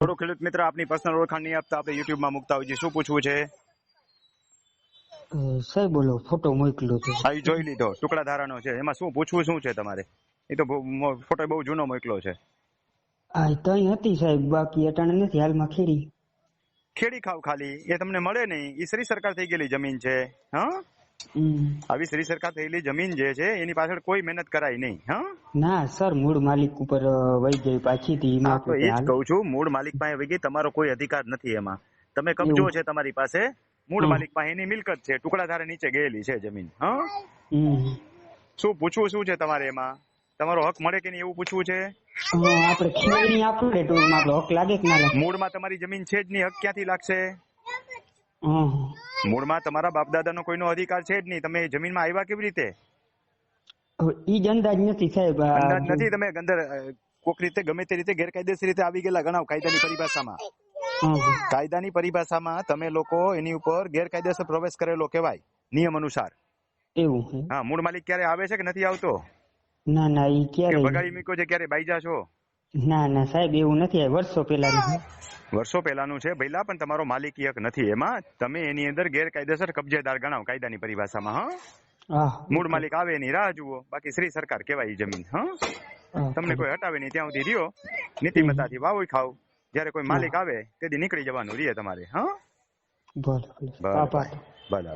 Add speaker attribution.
Speaker 1: થોડું ખેડૂત મિત્ર આપની પર્સનલ ઓળખાણ નહીં આપતા આપણે યુટ્યુબમાં મૂકતા હોય છે શું પૂછવું છે?
Speaker 2: સાહેબ બોલો ફોટો મોકલ્યો છે
Speaker 1: આ જોઈ લીધો. ટુકડા ધારાનો છે. એમાં શું પૂછવું શું છે તમારે? એ તો ફોટો બહુ જૂનો મોકલો છે.
Speaker 2: આ તઈ હતી સાહેબ. બાકી અટાણે નથી હાલમાં ખેડી.
Speaker 1: ખેડી ખાવ ખાલી. એ તમને મળે નહીં. એ શ્રી સરકાર થઈ ગયેલી જમીન છે. હા. આવી શ્રી સરકાર થયેલી જમીન જે છે એની પાછળ કોઈ મહેનત કરાય નહીં હા?
Speaker 2: ના સર મૂળ માલિક ઉપર વહી ગઈ પાછી થી એમાં
Speaker 1: તો એ જ કહું છું મૂળ માલિક પાસે વગી તમારો કોઈ અધિકાર નથી એમાં. તમે કબજો છે તમારી પાસે મૂળ માલિક પાસે એની મિલકત છે ટુકડા ધારે નીચે ગયેલી છે જમીન હા. શું પૂછવું શું છે તમારે એમાં? તમારો હક મળે કે નહીં એવું પૂછવું છે?
Speaker 2: આપણે ખેડી આપણે ટૂંકમાં આપણો હક લાગે કે ના લાગે?
Speaker 1: મૂળમાં તમારી જમીન છે જ નહીં હક ક્યાંથી લાગશે. મૂળમાં તમારા બાપ દાદાનો કોઈનો અધિકાર છે જ નહીં. તમે જમીનમાં આવ્યા કેવી રીતે?
Speaker 2: ઈ અંદાજ નથી સાહેબ
Speaker 1: અંદાજ નથી? તમે અંદર કોક રીતે ગમે તે રીતે ગેરકાયદેસર રીતે આવી ગયેલા ગણાવ કાયદાની પરિભાષામાં. કાયદાની પરિભાષામાં તમે લોકો એની ઉપર ગેરકાયદેસર પ્રવેશ કરેલો કહેવાય નિયમ અનુસાર.
Speaker 2: એવું
Speaker 1: હા મૂળ માલિક ક્યારે આવે છે કે નથી આવતો?
Speaker 2: ના ના ઈ ક્યારે
Speaker 1: બગાડી મીકો છે ક્યારે બાઈજા છો
Speaker 2: ના ના સાહેબ એવું નથી. વર્ષો પહેલા
Speaker 1: વર્ષો પહેલાનું છે. ભૈલા પણ તમારો માલિક યક નથી. એમાં તમે એની અંદર ગેરકાયદેસર કબજેદાર ગણાવ કાયદાની પરિભાષામાં હા? મૂળ માલિક આવે એની રાહ જુઓ. બાકી શ્રી સરકાર કહેવાય જમીન હા. તમને કોઈ હટાવે નહીં ત્યાં સુધી રહ્યો. નીતિમત્તાથી વાવો ખાવ જ્યારે કોઈ માલિક આવે તેથી નીકળી જવાનું રહે તમારે હા?
Speaker 2: ભલે ભલે.
Speaker 1: ભલે